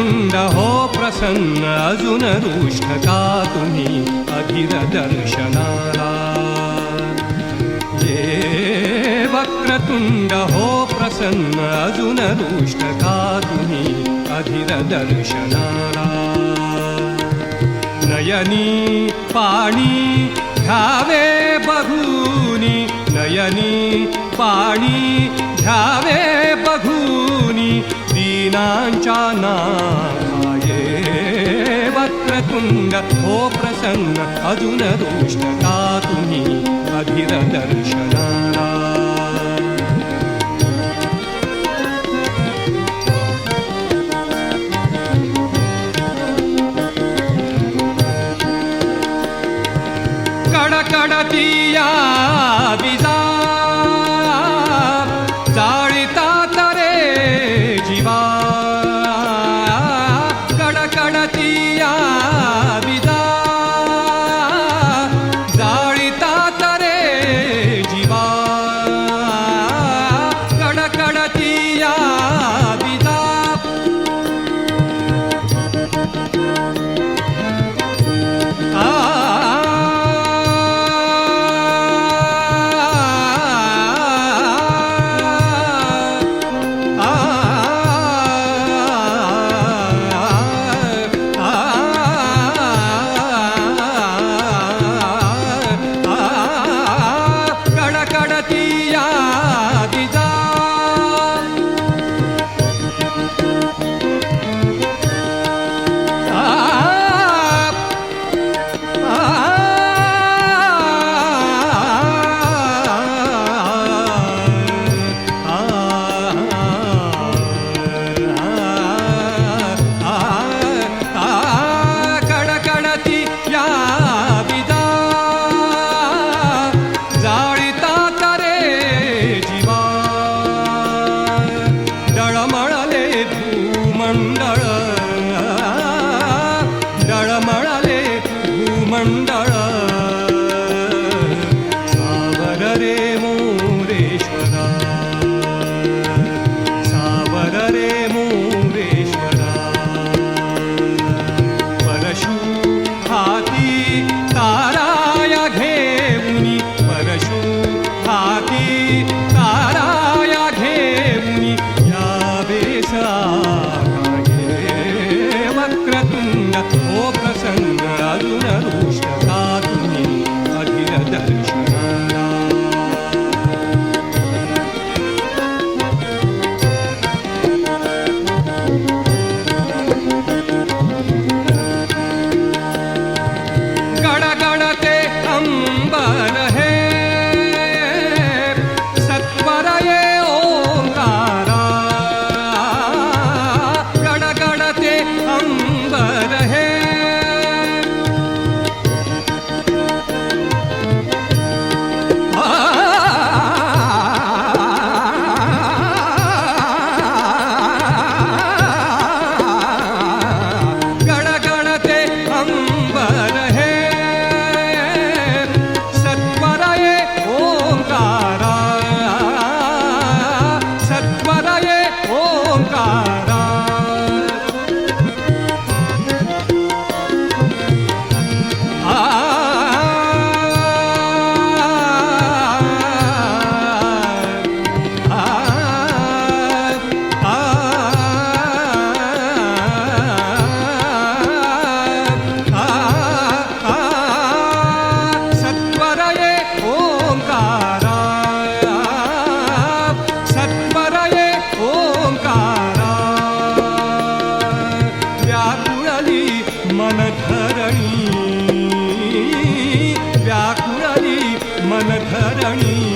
मुकुंद हो प्रसन्न अजुन रुष्ट का तुम्ही अधीर दर्शनाला वक्रतुंड हो प्रसन्न अजुन रुष्ट का तुम्ही अधीर दर्शनाला नयनी पाणी ध्यावे बघूनी नयनी पाणी ध्यावे दीनाञ्चा नाये वक्रतुण्ड ओ प्रसन्न अजुन दुष्टता तुम्ही अभिरदर्शना પિયા ധരണി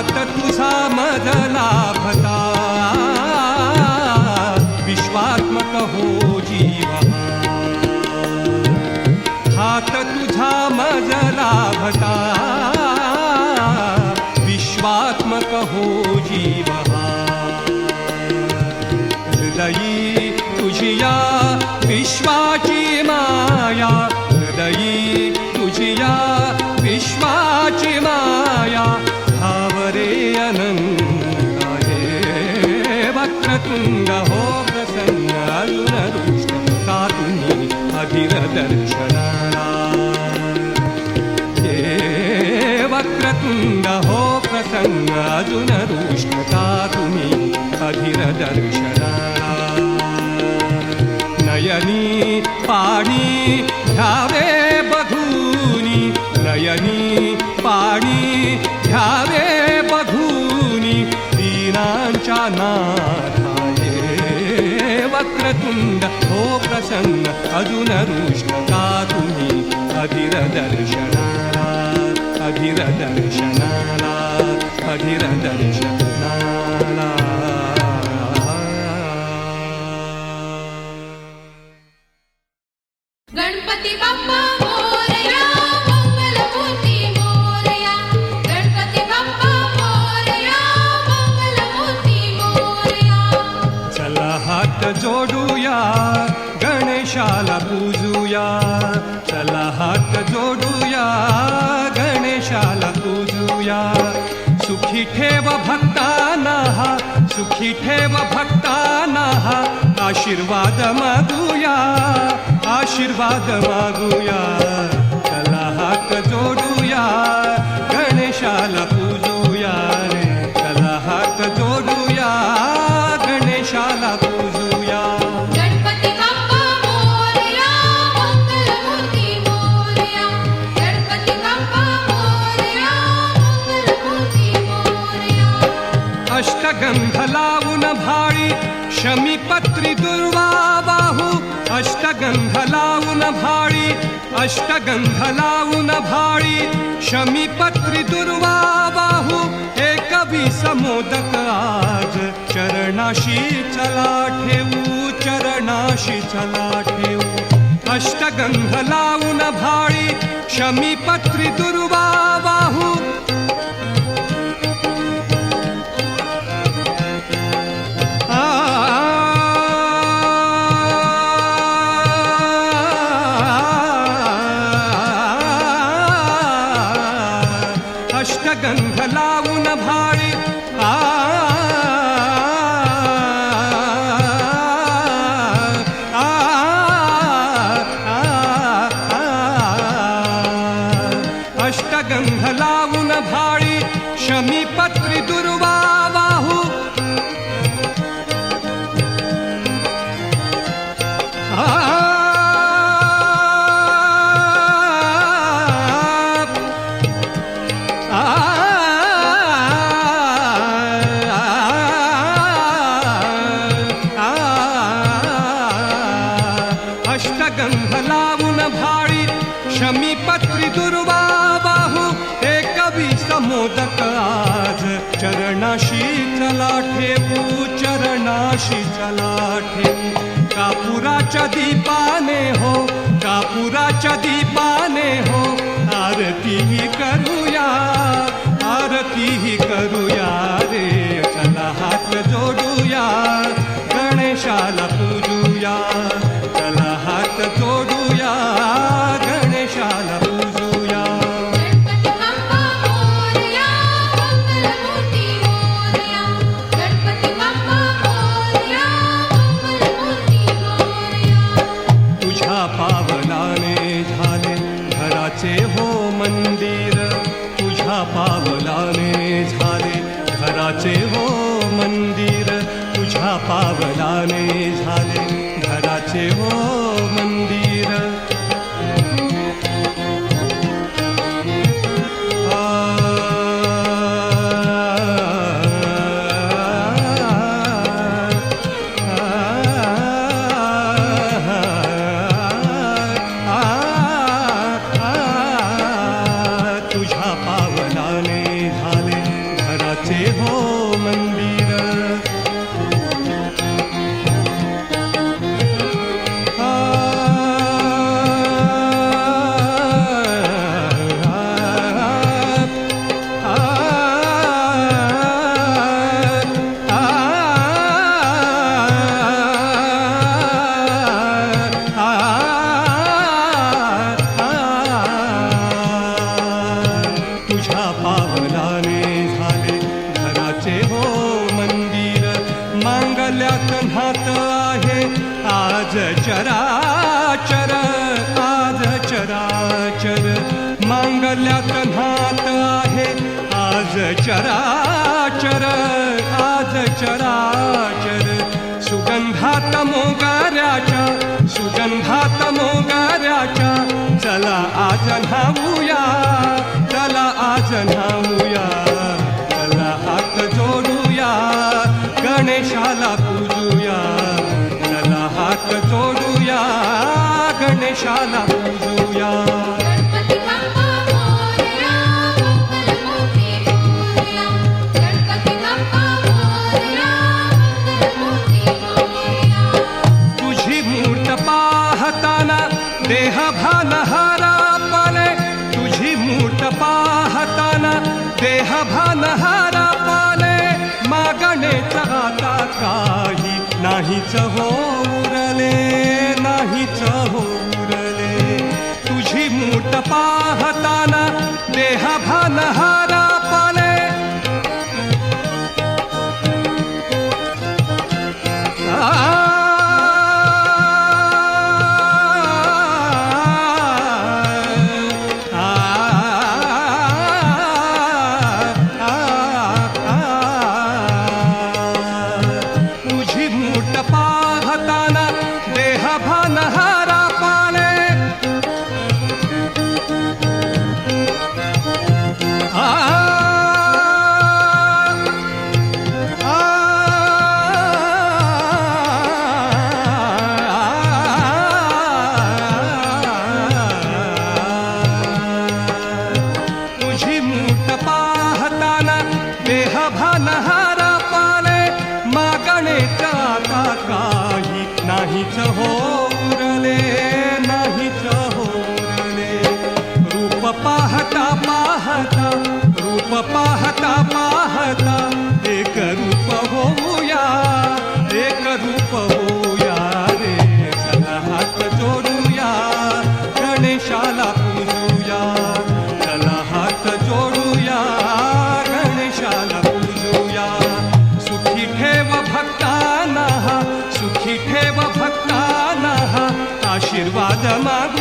हो हात तुझा मजला भता विश्वात्मक हो जीवा. हात तुझा मजला भता विश्वात्मक हो जीवा. हृदयी तुझिया विश्वाची माया प्रसन्न अजून रुष्टता तुम्ही अधीर दर्शनाला नयनी पाणी घ्यावे बघूनी नयनी पाणी घ्यावे बघूनी दीनांच्या नाथाये वक्रतुंड हो प्रसन्न अजून रुष्ट का तुम्ही ભગીરથ દર્શન નારા ठेव भक्ताना सुखी ठेव भक्ताना आशीर्वाद मागूया आशीर्वाद मागूया कला हात जोडूया गणेशाला पूजूया। अष्टगन्धलावुन भाळि शमिपत्रि दुर्वाबाहु अष्टगन्धलावुन भाळि अष्टगन्धलावुन भाळि शमिपत्रि दुर्वाबाहु हे ए समोदक आज चरणाशी चला चरणाशी चला अष्टगन्ध अष्टगन्धलावुन भाळि शमिपत्रि दुर्वा क्षमी पत्री दुर्वा बाहू एक विसमोदक आज. चरणाशी चला ठेवू चरणाशी चला ठेवू कापुराच्या दीपाने हो कापुराच्या दीपाने हो. आरतीही करूया आरतीही करूया. पाप सुगंधात मोगाऱ्याच्या सुगंधात मोगाऱ्याच्या चला आज न्हावूया चला आज न्हावूया चला हात जोडूया गणेशाला पूजूया चला हात जोडूया गणेशाला पूजूया. ही चहो ಆಶೀರ್ವಾದ ಮಾಡು